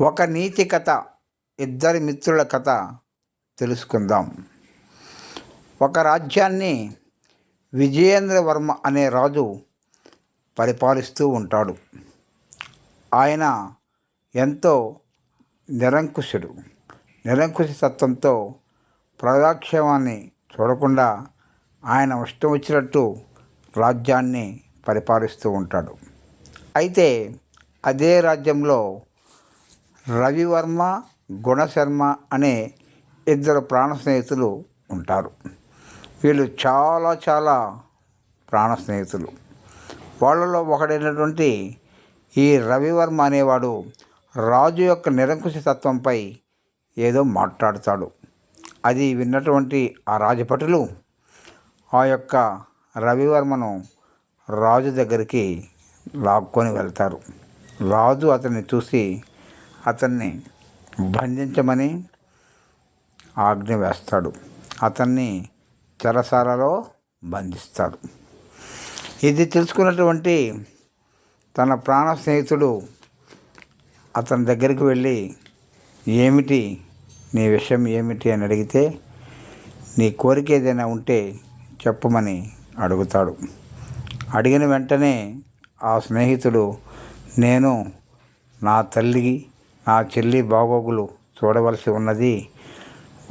ఒక నీతి కథ ఇద్దరి మిత్రుల కథ తెలుసుకుందాం. ఒక రాజ్యాన్ని విజయేంద్ర వర్మ అనే రాజు పరిపాలిస్తూ ఉంటాడు. ఆయన ఎంతో నిరంకుశుడు. నిరంకుశ తత్వంతో ప్రజాక్షేమాన్ని చూడకుండా ఆయన ఇష్టం వచ్చినట్టు రాజ్యాన్ని పరిపాలిస్తూ ఉంటాడు. అయితే అదే రాజ్యంలో రవివర్మ గుణశర్మ అనే ఇద్దరు ప్రాణ స్నేహితులు ఉంటారు. వీళ్ళు చాలా చాలా ప్రాణ స్నేహితులు. వాళ్ళలో ఒకడైనటువంటి ఈ రవివర్మ అనేవాడు రాజు యొక్క నిరంకుశ తత్వంపై ఏదో మాట్లాడతాడు. అది విన్నటువంటి ఆ రాజభటులు ఆ యొక్క రవివర్మను రాజు దగ్గరికి లాక్కొని వెళ్తారు. రాజు అతన్ని చూసి అతన్ని బంధించమని ఆజ్ఞ వేస్తాడు. అతన్ని చెరసాలలో బంధిస్తాడు. ఇది తెలుసుకున్నటువంటి తన ప్రాణ స్నేహితుడు అతని దగ్గరికి వెళ్ళి ఏమిటి? నీ విషయం ఏమిటి? అని అడిగితే నీ కోరిక ఏదైనా ఉంటే చెప్పమని అడుగుతాడు. అడిగిన వెంటనే ఆ స్నేహితుడు నేను నా తల్లికి నా చెల్లి బాగోగులు చూడవలసి ఉన్నది.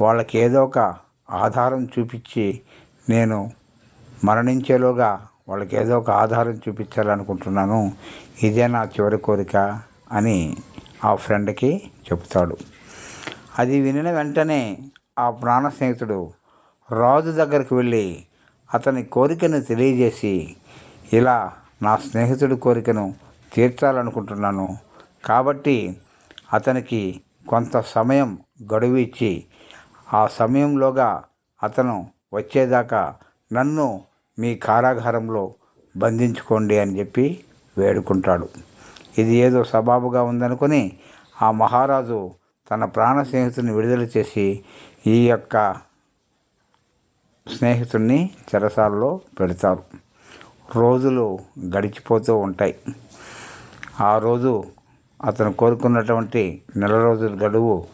వాళ్ళకి ఏదో ఒక ఆధారం చూపించి నేను మరణించేలోగా వాళ్ళకి ఏదో ఒక ఆధారం చూపించాలనుకుంటున్నాను. ఇదే నా చివరి కోరిక అని ఆ ఫ్రెండ్కి చెప్తాడు. అది వినిన వెంటనే ఆ ప్రాణ స్నేహితుడు రాజు దగ్గరికి వెళ్ళి అతని కోరికను తెలియజేసి ఇలా నా స్నేహితుడి కోరికను తీర్చాలనుకుంటున్నాను. కాబట్టి అతనికి కొంత సమయం గడువు ఇచ్చి ఆ సమయంలోగా అతను వచ్చేదాకా నన్ను మీ కారాగారంలో బంధించుకోండి అని చెప్పి వేడుకుంటాడు. ఇది ఏదో సబాబుగా ఉందనుకొని ఆ మహారాజు తన ప్రాణ స్నేహితుని విడుదల చేసి ఈ యొక్క స్నేహితుడిని చెరసాలలో పెడతారు. రోజులు గడిచిపోతూ ఉంటాయి. ఆ రోజు అతను కోరుకున్నటువంటి నెల రోజుల గడువు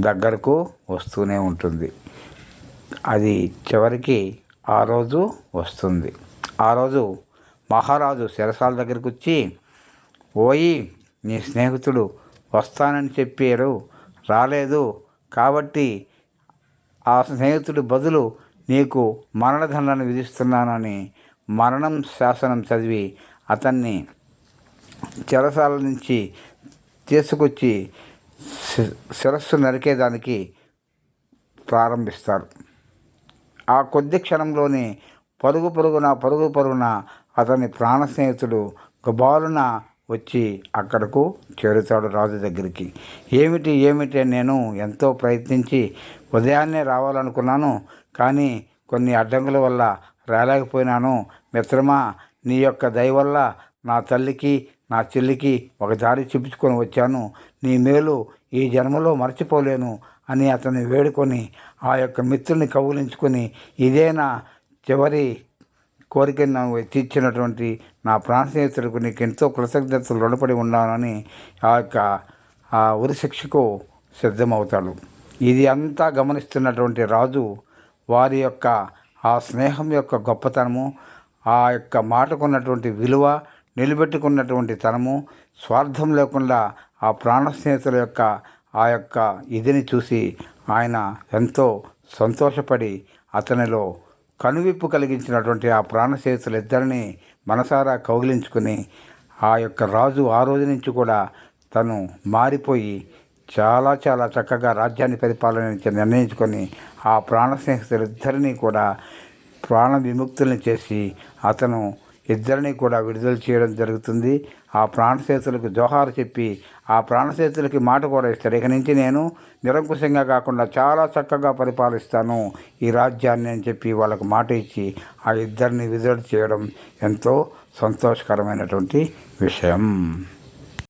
దగ్గరకు వస్తూనే ఉంటుంది. అది చివరికి ఆ రోజు వస్తుంది. ఆ రోజు మహారాజు శిరసాల దగ్గరికి వచ్చి ఓయి నీ స్నేహితుడు వస్తానని చెప్పారు. రాలేదు. కాబట్టి ఆ స్నేహితుడి బదులు నీకు మరణదండను విధిస్తున్నానని మరణం శాసనం చదివి అతన్ని చెరసాల నుంచి తీసుకొచ్చి శిరస్సు నరికేదానికి ప్రారంభిస్తారు. ఆ కొద్ది క్షణంలోనే పరుగు పరుగున పరుగు పరుగున అతని ప్రాణ స్నేహితుడు గబాలున వచ్చి అక్కడకు చేరుతాడు రాజు దగ్గరికి. ఏమిటి ఏమిటి నేను ఎంతో ప్రయత్నించి ఉదయాన్నే రావాలనుకున్నాను కానీ కొన్ని అడ్డంకుల వల్ల రాలేకపోయినాను. మిత్రమా నీ యొక్క దయ వల్ల నా తల్లికి నా చెల్లికి ఒక దారి చూపించుకొని వచ్చాను. నీ మేలు ఈ జన్మలో మర్చిపోలేను అని అతన్ని వేడుకొని ఆ యొక్క మిత్రుని కౌగులించుకొని ఇదే నా చివరి కోరికను తీర్చినటువంటి నా ప్రాణ స్నేహితుడికి నీకు ఎంతో కృతజ్ఞతలు రుణపడి ఉన్నానని ఆ యొక్క ఆ ఉరి శిక్షకు సిద్ధమవుతాడు. ఇది అంతా గమనిస్తున్నటువంటి రాజు వారి యొక్క ఆ స్నేహం యొక్క గొప్పతనము ఆ యొక్క మాటకున్నటువంటి విలువ నిలబెట్టుకున్నటువంటి తనము స్వార్థం లేకుండా ఆ ప్రాణ స్నేహితుల యొక్క ఆ యొక్క ఇదిని చూసి ఆయన ఎంతో సంతోషపడి అతనిలో కనువిప్పు కలిగించినటువంటి ఆ ప్రాణ స్నేహితులు ఇద్దరిని మనసారా కౌగిలించుకుని ఆ యొక్క రాజు ఆ రోజు నుంచి కూడా తను మారిపోయి చాలా చాలా చక్కగా రాజ్యాన్ని పరిపాలన నిర్ణయించుకొని ఆ ప్రాణ స్నేహితులిద్దరినీ కూడా ప్రాణ విముక్తుల్ని చేసి అతను ఇద్దరిని కూడా విడుదల చేయడం జరుగుతుంది. ఆ ప్రాణశేతులకు జోహారు చెప్పి ఆ ప్రాణశేతులకి మాట కూడా ఇస్తారు. ఇక నుంచి నేను నిరంకుశంగా కాకుండా చాలా చక్కగా పరిపాలిస్తాను ఈ రాజ్యాన్ని అని చెప్పి వాళ్ళకు మాట ఇచ్చి ఆ ఇద్దరిని విడుదల చేయడం ఎంతో సంతోషకరమైనటువంటి విషయం.